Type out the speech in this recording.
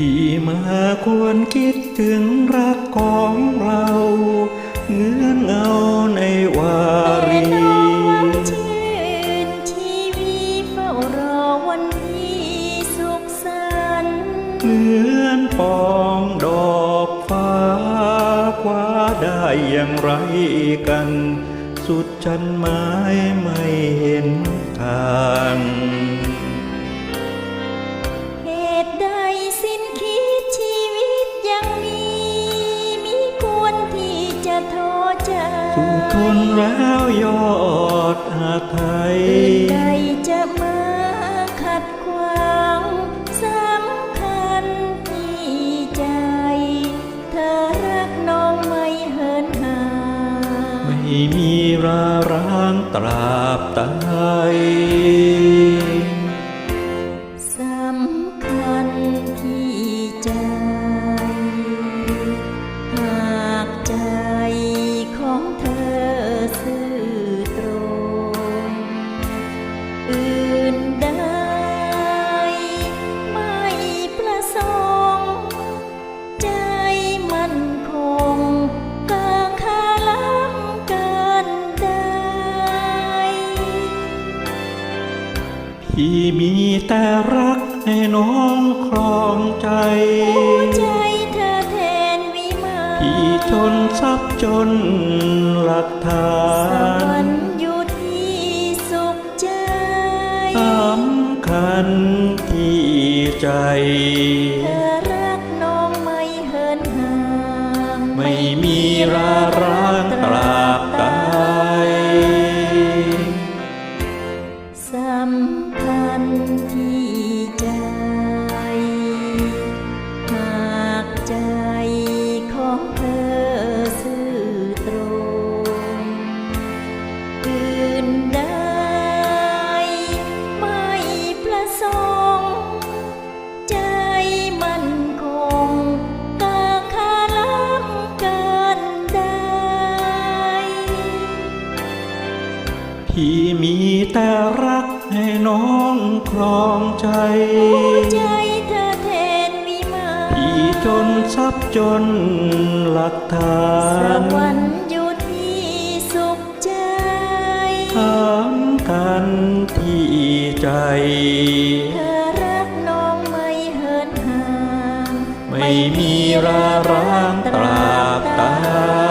พี่มาควรคิดถึงรักของเราเงือนเงาในวารีน้องหวังชื่นชีวีเฝ้ารอวันที่สุขสันเหมือนปองดอกฟ้าคว้าได้อย่างไรกัน สุดฉันไม้ไม่เห็นทาง ทนแล้วยอดอาไทยใดจะมาขัดขวางสำคัญที่ใจ เธอรักน้องไม่เหินห่างไม่มีราร้างตราบตาย พี่มีแต่รักให้น้องครองใจหัวใจเธอแทนวิมานพี่จนทรัพย์จนหลักฐาสวนรค์อยู่ที่สุขใจสำคัญที่ใจเธอรักน้องไม่เหินห่างไม่มีราร้า พี่มีแต่รักให้น้องครองใจหัวใจเธอแทนวิมานพี่จนทรัพย์จนหลักฐาสนวรรค์อยู่ที่สุขใจสำคัญที่ใจเธอรักน้องไม่เหินห่างไม่มีราร้างตราบตาย